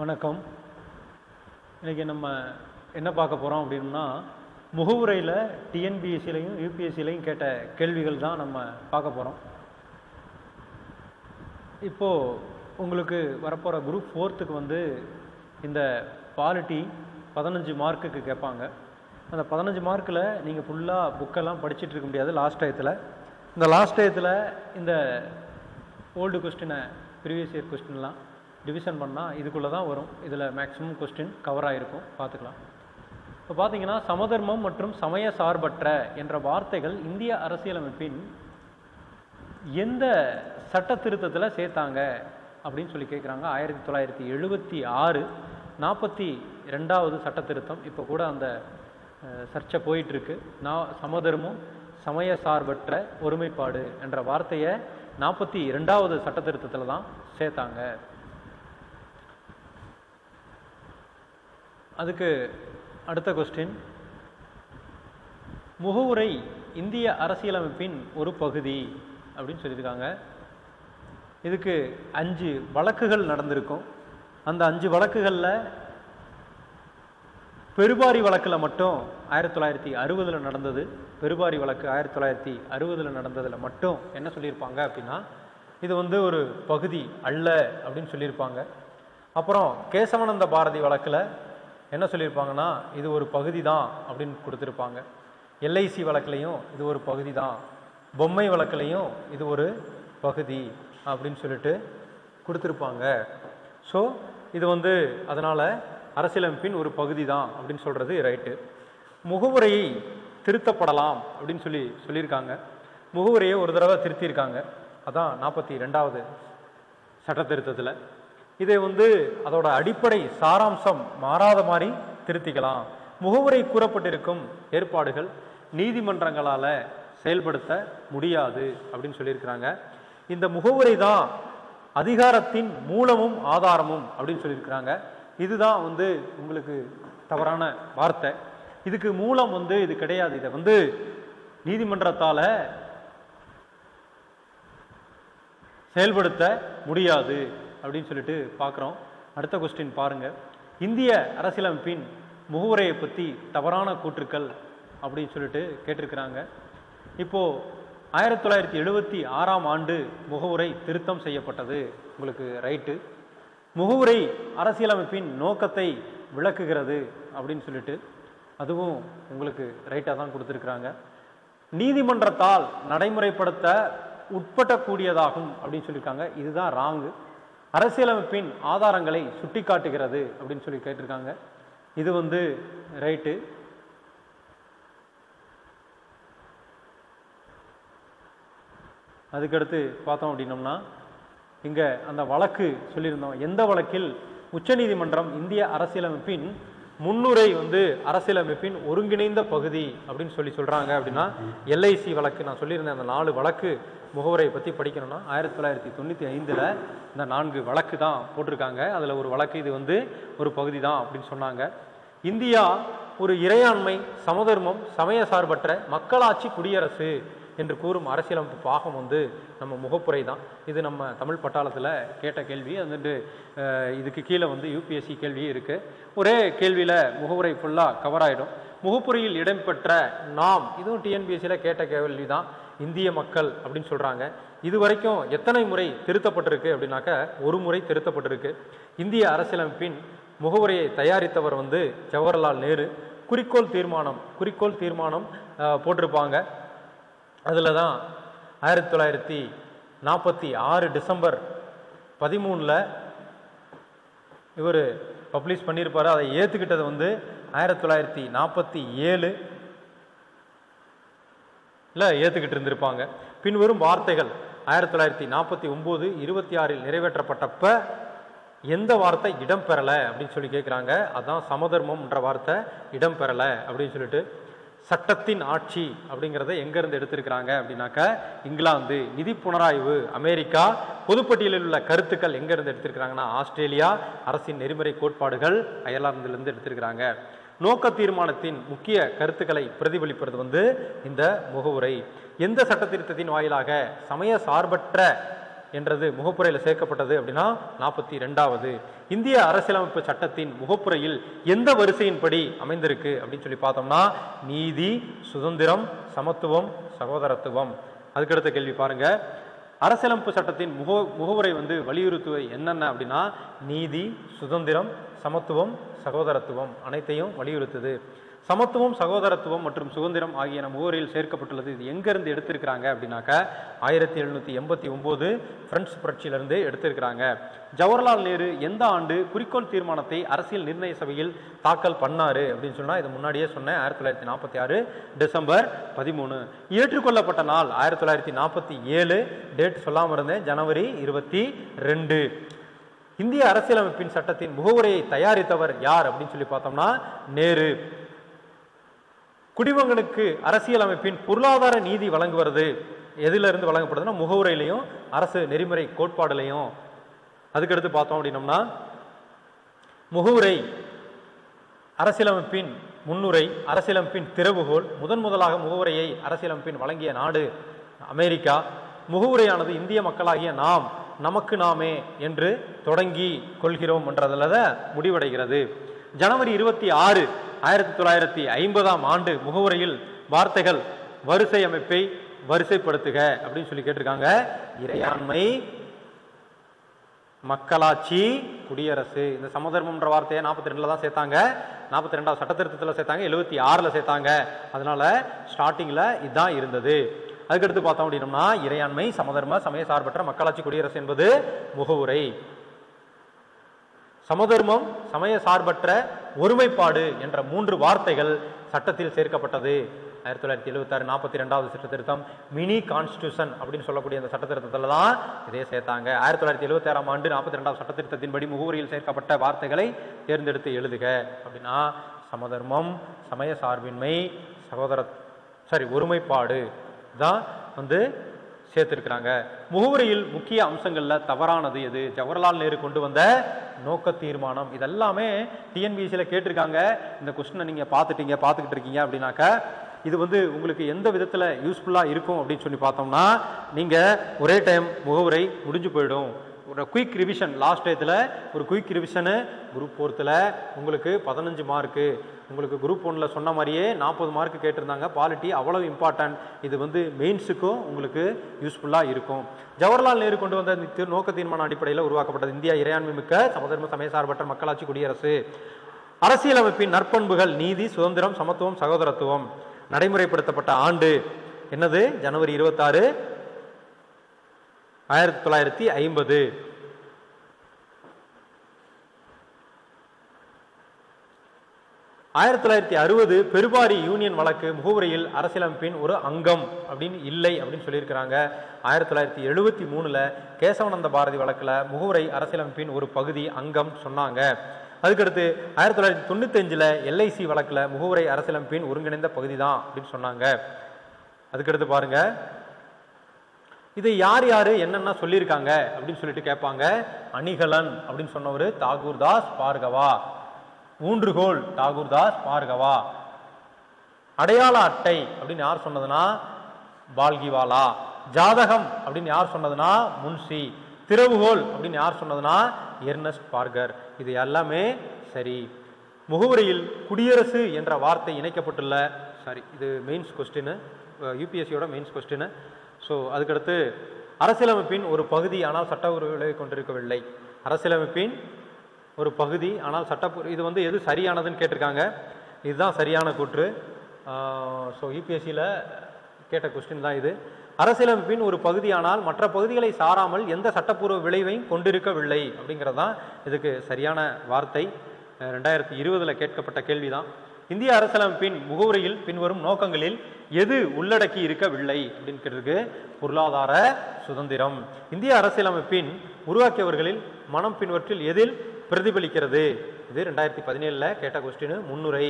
வணக்கம். இன்றைக்கி நம்ம என்ன பார்க்க போகிறோம் அப்படின்னா முகவுரையில் டிஎன்பிஎஸ்சிலையும் யூபிஎஸ்சிலையும் கேட்ட கேள்விகள் தான் நம்ம பார்க்க போகிறோம் இப்போது உங்களுக்கு வரப்போகிற குரூப் ஃபோர்த்துக்கு வந்து இந்த பாலிட்டி பதினஞ்சு மார்க்குக்கு கேட்பாங்க. அந்த பதினஞ்சு மார்க்கில் நீங்கள் ஃபுல்லாக புக்கெல்லாம் படிச்சுட்டு இருக்க முடியாது லாஸ்ட் டயத்தில். இந்த லாஸ்ட் டயத்தில் இந்த ஓல்டு கொஸ்டினை ப்ரீவியஸ் இயர் கொஸ்டின்லாம் டிவிஷன் பண்ணால் இதுக்குள்ளே தான் வரும். இதில் மேக்ஸிமம் கொஸ்டின் கவர் ஆகிருக்கும் பார்த்துக்கலாம். இப்போ பார்த்தீங்கன்னா சமதர்மம் மற்றும் சமய சார்பற்ற என்ற வார்த்தைகள் இந்திய அரசியலமைப்பின் எந்த சட்ட திருத்தத்தில் சேர்த்தாங்க அப்படின்னு சொல்லி கேட்குறாங்க ஆயிரத்தி தொள்ளாயிரத்தி எழுபத்தி ஆறு நாற்பத்தி ரெண்டாவது சட்ட திருத்தம். இப்போ கூட அந்த சர்ச்சை போயிட்டுருக்கு. நான் சமதர்மம் சமய சார்பற்ற ஒருமைப்பாடு என்ற வார்த்தையை நாற்பத்தி ரெண்டாவது சட்ட திருத்தத்தில் தான் சேர்த்தாங்க. அதுக்கு அடுத்த கொஸ்டின் முகவுரை இந்திய அரசியலமைப்பின் ஒரு பகுதி அப்படின்னு சொல்லியிருக்காங்க. இதுக்கு அஞ்சு வழக்குகள் நடந்திருக்கும். அந்த அஞ்சு வழக்குகளில் பெருபாரி வழக்கில் மட்டும் ஆயிரத்தி தொள்ளாயிரத்தி அறுபதில் நடந்தது. பெருபாரி வழக்கு ஆயிரத்தி தொள்ளாயிரத்தி அறுபதில் நடந்ததில் மட்டும் என்ன சொல்லியிருப்பாங்க அப்படின்னா இது வந்து ஒரு பகுதி அல்ல அப்படின்னு சொல்லியிருப்பாங்க. அப்புறம் கேசவானந்த பாரதி வழக்கில் என்ன சொல்லியிருப்பாங்கன்னா இது ஒரு பகுதி தான் அப்படின்னு கொடுத்துருப்பாங்க. எல்ஐசி வழக்குலையும் இது ஒரு பகுதி தான் பொம்மை வழக்குலையும் இது ஒரு பகுதி அப்படின்னு சொல்லிட்டு கொடுத்துருப்பாங்க. ஸோ இது வந்து அதனால் அரசியலமைப்பின் ஒரு பகுதி தான் அப்படின்னு சொல்கிறது ரைட்டு. முகவுரையை திருத்தப்படலாம் அப்படின்னு சொல்லி சொல்லியிருக்காங்க. முகவுரையை ஒரு தடவை திருத்தியிருக்காங்க. அதான் நாற்பத்தி ரெண்டாவது சட்ட திருத்தத்தில் இதை வந்து அதோட அடிப்படை சாராம்சம் மாறாத மாதிரி திருத்திக்கலாம். முகவுரை கூறப்பட்டிருக்கும் ஏற்பாடுகள் நீதிமன்றங்களால் செயல்படுத்த முடியாது அப்படின்னு சொல்லியிருக்கிறாங்க. இந்த முகவுரை தான் அதிகாரத்தின் மூலமும் ஆதாரமும் அப்படின்னு சொல்லியிருக்கிறாங்க. இதுதான் வந்து உங்களுக்கு தவறான வார்த்தை. இதுக்கு மூலம் வந்து இது கிடையாது. இதை வந்து நீதிமன்றத்தால் செயல்படுத்த முடியாது. அப்படின்னு சொல்லிட்டு பார்க்குறோம். அடுத்த கொஸ்டின் பாருங்க. இந்திய அரசியலமைப்பின் முகவுரையை பற்றி தவறான கூற்றுக்கள் அப்படின்னு சொல்லிட்டு கேட்டிருக்கிறாங்க. இப்போது ஆயிரத்தி தொள்ளாயிரத்தி எழுபத்தி ஆறாம் ஆண்டு முகவுரை திருத்தம் செய்யப்பட்டது. உங்களுக்கு ரைட்டு. முகவுரை அரசியலமைப்பின் நோக்கத்தை விளக்குகிறது அப்படின்னு சொல்லிட்டு அதுவும் உங்களுக்கு ரைட்டாக தான் கொடுத்துருக்குறாங்க. நீதிமன்றத்தால் நடைமுறைப்படுத்த உட்பட்டக்கூடியதாகும் அப்படின்னு சொல்லியிருக்காங்க. இதுதான் ராங்கு அரசியலமைப்பின் ஆதாரங்களை சுட்டிக்காட்டுகிறது அப்படின்னு சொல்லி கேட்டிருக்காங்க. இது வந்து ரைட்டு. அதுக்கடுத்து பார்த்தோம் அப்படின்னோம்னா இங்கே அந்த வழக்கு சொல்லியிருந்தோம். எந்த வழக்கில் உச்சநீதிமன்றம் இந்திய அரசியலமைப்பின் முன்னுரை வந்து அரசியலமைப்பின் ஒருங்கிணைந்த பகுதி அப்படின்னு சொல்லி சொல்கிறாங்க அப்படின்னா எல்ஐசி வழக்கு. நான் சொல்லியிருந்தேன் அந்த நாலு வழக்கு முகவரை பற்றி படிக்கணும்னா ஆயிரத்தி தொள்ளாயிரத்தி தொண்ணூற்றி ஐந்தில் இந்த நான்கு வழக்கு தான் போட்டிருக்காங்க. அதில் ஒரு வழக்கு இது வந்து ஒரு பகுதி தான் அப்படின்னு சொன்னாங்க. இந்தியா ஒரு இறையாண்மை சமதர்மம் சமய சார்பற்ற மக்களாட்சி குடியரசு என்று கூறும் அரசியலமைப்பு பாகம் வந்து நம்ம முகப்புரை தான். இது நம்ம தமிழ் பட்டாளத்தில் கேட்ட கேள்வி. அது இதுக்கு கீழே வந்து யூபிஎஸ்சி கேள்வி இருக்குது ஒரே கேள்வியில் முகவுரை ஃபுல்லாக கவர் ஆகிடும் முகப்புரையில் இடம்பெற்ற நாம் இதுவும் டிஎன்பிஎஸ்சியில் கேட்ட கேள்வி தான். இந்திய மக்கள் அப்படின்னு சொல்கிறாங்க இது வரைக்கும் எத்தனை முறை திருத்தப்பட்டிருக்கு அப்படின்னாக்க ஒரு முறை திருத்தப்பட்டிருக்கு. இந்திய அரசியலமைப்பின் முகவுரையை தயாரித்தவர் வந்து ஜவஹர்லால் நேரு. குறிக்கோள் தீர்மானம் குறிக்கோள் தீர்மானம் போட்டிருப்பாங்க. அதில் தான் ஆயிரத்தி தொள்ளாயிரத்தி நாற்பத்தி ஆறு டிசம்பர் பதிமூணில் இவர் பப்ளிஷ் பண்ணியிருப்பார். அதை ஏற்றுக்கிட்டது வந்து ஆயிரத்தி தொள்ளாயிரத்தி நாற்பத்தி ஏழு இல்லை ஏற்றுக்கிட்டு இருந்திருப்பாங்க. பின்வரும் வார்த்தைகள் ஆயிரத்தி தொள்ளாயிரத்தி நாற்பத்தி ஒம்பது இருபத்தி ஆறில் நிறைவேற்றப்பட்டப்ப எந்த வார்த்தை இடம்பெறலை அப்படின்னு சொல்லி கேட்குறாங்க அதான் சமதர்மம்ன்ற வார்த்தை இடம்பெறலை அப்படின்னு சொல்லிட்டு சட்டத்தின் ஆட்சி அப்படிங்கிறத எங்கேருந்து எடுத்திருக்கிறாங்க அப்படின்னாக்க இங்கிலாந்து நிதி புனராய்வு அமெரிக்கா பொதுப்பட்டியலில் உள்ள கருத்துக்கள் எங்கேருந்து எடுத்திருக்கிறாங்கன்னா ஆஸ்திரேலியா அரசின் நெறிமுறை கோட்பாடுகள் அயர்லாந்திலிருந்து எடுத்திருக்கிறாங்க. நோக்க தீர்மானத்தின் முக்கிய கருத்துக்களை பிரதிபலிப்பது வந்து இந்த முகவுரை. எந்த சட்ட திருத்தத்தின் வாயிலாக சமய சார்பற்ற என்றது முகப்புரையில் சேர்க்கப்பட்டது அப்படின்னா நாற்பத்தி ரெண்டாவது. இந்திய அரசியலமைப்பு சட்டத்தின் முகப்புரையில் எந்த வரிசையின்படி அமைந்திருக்கு அப்படின்னு சொல்லி பார்த்தோம்னா நீதி சுதந்திரம் சமத்துவம் சகோதரத்துவம். அதுக்கடுத்த கேள்வி பாருங்க. அரசியலமைப்பு சட்டத்தின் முக முகவுரை வந்து வலியுறுத்துவது என்னென்ன அப்படின்னா நீதி சுதந்திரம் சமத்துவம் சகோதரத்துவம் அனைத்தையும் வலியுறுத்துது. சமத்துவம் சகோதரத்துவம் மற்றும் சுதந்திரம் ஆகியன ஊரில் சேர்க்கப்பட்டுள்ளது. இது எங்கேருந்து எடுத்திருக்கிறாங்க அப்படின்னாக்க ஆயிரத்தி எழுநூற்றி எண்பத்தி ஒம்போது பிரெஞ்சு புரட்சியிலிருந்து எடுத்திருக்கிறாங்க. ஜவஹர்லால் நேரு எந்த ஆண்டு குறிக்கோள் தீர்மானத்தை அரசியல் நிர்ணய சபையில் தாக்கல் பண்ணார் அப்படின்னு சொன்னால் இது முன்னாடியே சொன்னேன் ஆயிரத்தி தொள்ளாயிரத்தி நாற்பத்தி ஆறு டிசம்பர் பதிமூணு. ஏற்றுக்கொள்ளப்பட்ட நாள் ஆயிரத்தி தொள்ளாயிரத்தி நாற்பத்தி ஏழு டேட் சொல்லாமல் இருந்தேன் ஜனவரி இருபத்தி ரெண்டு. இந்திய அரசியலமைப்பின் சட்டத்தின் முகவுரையை தயாரித்தவர் யார் அப்படின்னு சொல்லி பார்த்தோம்னா நேரு. குடிமகனுக்கு அரசியலமைப்பின் பொருளாதார நீதி வழங்குவது எதிலிருந்து வழங்கப்படுதுன்னா முகவுரையிலையும் அரசு நெறிமுறை கோட்பாடுலையும். அதுக்கடுத்து பார்த்தோம் அப்படின்னம்னா முகவுரை அரசியலமைப்பின் முன்னுரை அரசியலமைப்பின் திறவுகோல் முதன் முதலாக முகவுரையை அரசியலமைப்பின் வழங்கிய நாடு அமெரிக்கா. முகவுரையானது இந்திய மக்களாகிய நாம் நமக்கு நாமே என்று தொடங்கி கொள்கிறோம் என்றதில் முடிவடைகிறது. ஜனவரி இருபத்தி ஆறு ஆயிரத்தி தொள்ளாயிரத்தி ஐம்பதாம் ஆண்டு முகவுரையில் வார்த்தைகள் வரிசை அமைப்பை வரிசைப்படுத்துக அப்படின்னு சொல்லி கேட்டிருக்காங்க. இறையாண்மை மக்களாட்சி குடியரசு. இந்த சமதர்மன்ற வார்த்தையை நாற்பத்தி ரெண்டில் தான் சேர்த்தாங்க. நாற்பத்தி ரெண்டாவது சட்ட திருத்தத்தில் சேர்த்தாங்க எழுபத்தி ஆறில் சேர்த்தாங்க. அதனால ஸ்டார்டிங்கில் இதுதான் இருந்தது. அதுக்கடுத்து பார்த்தோம் அப்படின்னம்னா இறையாண்மை சமதர்ம சமய சார்பற்ற மக்களாட்சி குடியரசு என்பது முகவுரை. சமதர்மம் சமய சார்பற்ற ஒருமைப்பாடு என்ற மூன்று வார்த்தைகள் சட்டத்தில் சேர்க்கப்பட்டது. ஆயிரத்தி தொள்ளாயிரத்தி எழுபத்தாறு நாற்பத்தி ரெண்டாவது சட்ட திருத்தம் மினி கான்ஸ்டியூஷன் அப்படின்னு சொல்லக்கூடிய அந்த சட்ட திருத்தத்தில் தான் இதே சேர்த்தாங்க. ஆயிரத்தி தொள்ளாயிரத்தி எழுபத்தாறாம் ஆண்டு நாற்பத்தி ரெண்டாவது சட்ட திருத்தத்தின்படி முகவரியில் சேர்க்கப்பட்ட வார்த்தைகளை தேர்ந்தெடுத்து எழுதுக. அப்படின்னா சமதர்மம் சமய சார்பின்மை சகோதர சாரி ஒருமைப்பாடு. தான் வந்து சேர்த்திருக்கிறாங்க. முகவரியில் முக்கிய அம்சங்களில் தவறானது எது? ஜவஹர்லால் நேரு கொண்டு வந்த நோக்க தீர்மானம். இதெல்லாமே டிஎன்பிசியில் கேட்டிருக்காங்க. இந்த கொஸ்டினை நீங்கள் பார்த்துட்டீங்க பார்த்துக்கிட்டு இருக்கீங்க அப்படின்னாக்க இது வந்து உங்களுக்கு எந்த விதத்தில் யூஸ்ஃபுல்லாக இருக்கும் அப்படின்னு சொல்லி பார்த்தோம்னா நீங்கள் ஒரே டைம் முகவுரை முடிஞ்சு போயிடும். ஒரு குயிக் ரிவிஷன் லாஸ்ட் டயத்தில் ஒரு குயிக் ரிவிஷனு குரூப் ஃபோர்த்தில் உங்களுக்கு பதினஞ்சு மார்க்கு உங்களுக்கு குரூப் ஒன்றில் சொன்ன மாதிரியே நாற்பது மார்க் கேட்டிருந்தாங்க. பாலிட்டி அவ்வளவு இம்பார்ட்டன்ட் இது வந்து மெயின்ஸுக்கும் உங்களுக்கு யூஸ்ஃபுல்லாக இருக்கும். ஜவஹர்லால் நேரு கொண்டு வந்த நோக்க தீர்மான அடிப்படையில் உருவாக்கப்பட்டது இந்தியா இறையாண்மை மிக்க சமதர்ம சமய சார்பற்ற மக்களாட்சி குடியரசு. அரசியலமைப்பின் நற்பண்புகள் நீதி சுதந்திரம் சமத்துவம் சகோதரத்துவம் நடைமுறைப்படுத்தப்பட்ட ஆண்டு. என்னது? ஜனவரி இருபத்தாறு. ஆயிரத்தி தொள்ளாயிரத்தி ஐம்பது. ஆயிரத்தி தொள்ளாயிரத்தி அறுபது பெருபாரி யூனியன் வழக்கு முகவுரையில் அரசியலமைப்பின் ஒரு அங்கம் அப்படின்னு இல்லை அப்படின்னு சொல்லியிருக்கிறாங்க. ஆயிரத்தி தொள்ளாயிரத்தி எழுபத்தி மூணுல கேசவானந்த பாரதி வழக்குல முகவுரை அரசியலமைப்பின் ஒரு பகுதி அங்கம் சொன்னாங்க. அதுக்கடுத்து ஆயிரத்தி தொள்ளாயிரத்தி தொண்ணூத்தஞ்சில் எல்ஐசி வழக்குல முகவுரை அரசியலமைப்பின் ஒருங்கிணைந்த பகுதி தான் அப்படின்னு சொன்னாங்க. அதுக்கடுத்து பாருங்க. இதை யார் யார் என்னென்ன சொல்லியிருக்காங்க அப்படின்னு சொல்லிட்டு கேட்பாங்க. அணிகலன் அப்படின்னு சொன்னவர் தாகூர்தாஸ் பார்கவா. ஊன்றுகோல் தாகூர்தாஸ் பார்கவா. அடையாள அட்டை அப்படின்னு யார் சொன்னதுன்னா பால்கிவாலா. ஜாதகம் அப்படின்னு யார் சொன்னதுன்னா முன்சி. திறவுகோல் அப்படின்னு யார் சொன்னதுன்னா எர்னஸ்ட் பார்கர். இது எல்லாமே சரி. முகவுரையில் குடியரசு என்ற வார்த்தை இணைக்கப்பட்டுள்ள சாரி இது மெயின்ஸ் கொஸ்டின் யூபிஎஸ்சியோட மெயின்ஸ் கொஸ்டின் ஸோ அதுக்கடுத்து அரசியலமைப்பின் ஒரு பகுதி ஆனால் சட்ட உரிமைகளை கொண்டிருக்கவில்லை. அரசியலமைப்பின் ஒரு பகுதி ஆனால் சட்ட இது வந்து எது சரியானதுன்னு கேட்டிருக்காங்க. இதுதான் சரியான கூற்று. ஸோ யூபிஎஸ்சியில் கேட்ட கொஸ்டின் தான் இது. அரசியலமைப்பின் ஒரு பகுதியானால் மற்ற பகுதிகளை சாராமல் எந்த சட்டப்பூர்வ விளைவையும் கொண்டிருக்கவில்லை அப்படிங்கிறது தான் இதுக்கு சரியான வார்த்தை. ரெண்டாயிரத்தி இருபதில் கேட்கப்பட்ட கேள்விதான். இந்திய அரசியலமைப்பின் முகவுரையில் பின்வரும் நோக்கங்களில் எது உள்ளடக்கி இருக்கவில்லை அப்படின்னு கேட்டிருக்கு பொருளாதார சுதந்திரம். இந்திய அரசியலமைப்பின் உருவாக்கியவர்களில் மனம் பின்வற்றில் எதில் பிரதிபலிக்கிறது? இது ரெண்டாயிரத்தி பதினேழில் கேட்ட கொஸ்டின் முன்னுரை.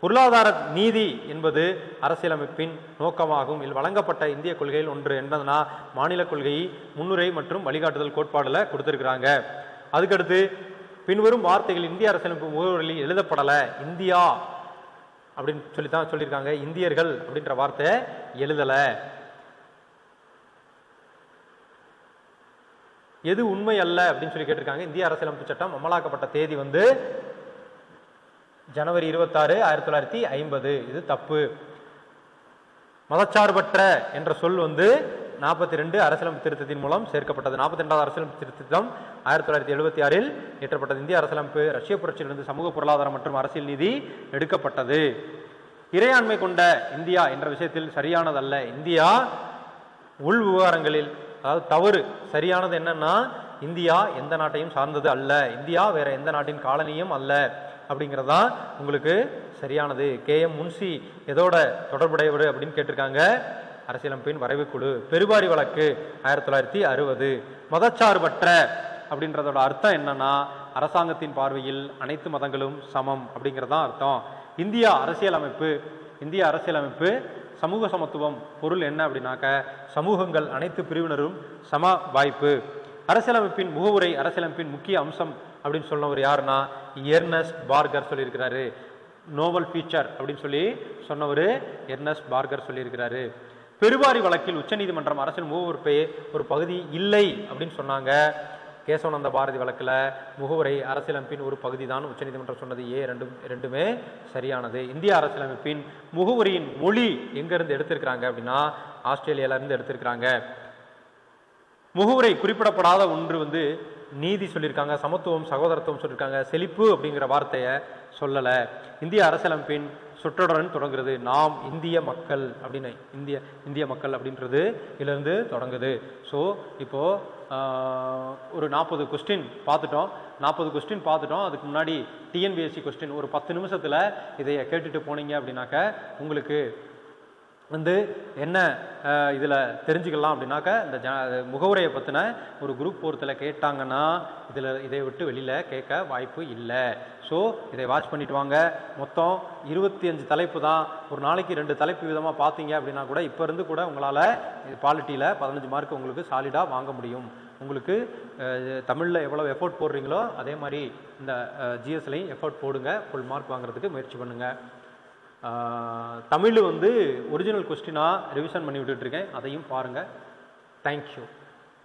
பொருளாதார நீதி என்பது அரசியலமைப்பின் நோக்கமாகும். இதில் வழங்கப்பட்ட இந்திய கொள்கையில் ஒன்று என்பதுனா மாநில கொள்கை முன்னுரை மற்றும் வழிகாட்டுதல் கோட்பாடில் கொடுத்துருக்குறாங்க. அதுக்கடுத்து பின்வரும் வார்த்தைகள் இந்திய அரசியலமைப்பு முகவரில் எழுதப்படலை. இந்தியா அப்படின்னு சொல்லி தான் சொல்லியிருக்காங்க. இந்தியர்கள் அப்படின்ற வார்த்தை எழுதலை. எது உண்மை அல்ல அப்படின்னு சொல்லி கேட்டிருக்காங்க. இந்திய அரசியலமைப்பு சட்டம் அமலாக்கப்பட்ட தேதி வந்து ஜனவரி இருபத்தாறு ஆயிரத்தி தொள்ளாயிரத்தி ஐம்பது. இது தப்பு. மதச்சார்பற்ற என்ற சொல் வந்து நாற்பத்தி ரெண்டு அரசியலமைப்பு திருத்தத்தின் மூலம் சேர்க்கப்பட்டது. நாற்பத்தி ரெண்டாவது அரசியலமைப்பு திருத்தம் ஆயிரத்தி தொள்ளாயிரத்தி எழுபத்தி ஆறில் இயற்றப்பட்டது. இந்திய அரசியலமைப்பு ரஷ்ய புரட்சியிலிருந்து சமூக பொருளாதாரம் மற்றும் அரசியல் நீதி எடுக்கப்பட்டது. இறையாண்மை கொண்ட இந்தியா என்ற விஷயத்தில் சரியானதல்ல. இந்தியா உள் விவகாரங்களில் அதாவது தவறு சரியானது என்னன்னா இந்தியா எந்த நாட்டையும் சார்ந்தது அல்ல. இந்தியா வேற எந்த நாட்டின் காலனியும் அல்ல. அப்படிங்கிறதா உங்களுக்கு சரியானது. கே. எம். முன்சி எதோட தொடர்புடையவர் அப்படின்னு கேட்டிருக்காங்க. அரசியலமைப்பின் வரைவுக்குழு. பெருவாரி வழக்கு ஆயிரத்தி தொள்ளாயிரத்தி அறுபது. மதச்சார்பற்ற அப்படின்றதோட அர்த்தம் என்னன்னா அரசாங்கத்தின் பார்வையில் அனைத்து மதங்களும் சமம் அப்படிங்கிறதான் அர்த்தம். இந்தியா அரசியலமைப்பு இந்திய அரசியலமைப்பு சமூக சமத்துவம் பொருள் என்ன அப்படின்னாக்க சமூகங்கள் அனைத்து பிரிவினரும் சம வாய்ப்பு. அரசியலமைப்பின் முகவுரை அரசியலமைப்பின் முக்கிய அம்சம் அப்படின்னு சொன்னவர் யாருன்னா எர்னஸ்ட் பார்கர் சொல்லியிருக்கிறாரு. நோவல் ஃபீச்சர் அப்படின்னு சொல்லி சொன்னவர் எர்னஸ்ட் பார்கர் சொல்லியிருக்கிறாரு. பெருவாரி வழக்கில் உச்சநீதிமன்றம் அரசியல் முகவுறுப்பை ஒரு பகுதி இல்லை அப்படின்னு சொன்னாங்க. கேசவனந்த பாரதி வழக்கில் முகவுரை அரசியலமைப்பின் ஒரு பகுதி தான் உச்சநீதிமன்றம் சொன்னது. ஏ ரெண்டும் ரெண்டுமே சரியானது. இந்திய அரசியலமைப்பின் முகவுரையின் மொழி எங்கேருந்து எடுத்திருக்கிறாங்க அப்படின்னா ஆஸ்திரேலியாவிலேருந்து எடுத்திருக்கிறாங்க. முகவுரை குறிப்பிடப்படாத ஒன்று வந்து நீதி சொல்லியிருக்காங்க சமத்துவம் சகோதரத்துவம் சொல்லியிருக்காங்க செழிப்பு அப்படிங்கிற வார்த்தையை சொல்லலை. இந்திய அரசியலமைப்பின் சுற்றுடன் தொடங்குறது நாம் இந்திய மக்கள் அப்படின்னு இந்திய இந்திய மக்கள் அப்படின்றது இதிலிருந்து தொடங்குது. ஸோ இப்போ ஒரு நாற்பது கொஸ்டின் பார்த்துட்டோம். நாற்பது கொஸ்டின் பார்த்துட்டோம். அதுக்கு முன்னாடி டிஎன்பிஎஸ்சி கொஸ்டின் ஒரு பத்து நிமிஷத்தில் இதை கேட்டுட்டு போனீங்க அப்படின்னாக்க உங்களுக்கு வந்து என்ன இதில் தெரிஞ்சுக்கலாம் அப்படின்னாக்க இந்த ஜ முகவுரையை பற்றின ஒரு குரூப் போர்த்தில் கேட்டாங்கன்னா இதில் இதை விட்டு வெளியில் கேட்க வாய்ப்பு இல்லை. ஸோ இதை வாட்ச் பண்ணிட்டு வாங்க. மொத்தம் இருபத்தி அஞ்சு தலைப்பு தான். ஒரு நாளைக்கு ரெண்டு தலைப்பு விதமாக பார்த்தீங்க அப்படின்னா கூட இப்போ இருந்து கூட உங்களால் இது பாலிட்டியில் பதினஞ்சு மார்க் உங்களுக்கு சாலிடாக வாங்க முடியும். உங்களுக்கு தமிழில் எவ்வளோ எஃபோர்ட் போடுறீங்களோ அதே மாதிரி இந்த ஜிஎஸ்லையும் எஃபோர்ட் போடுங்க. ஃபுல் மார்க் வாங்குறதுக்கு முயற்சி பண்ணுங்கள் தமிழ் வந்து ஒரிஜினல் கொஸ்டினாக ரிவிஷன் பண்ணி விட்டுட்ருக்கேன் அதையும் பாருங்கள் தேங்க்யூ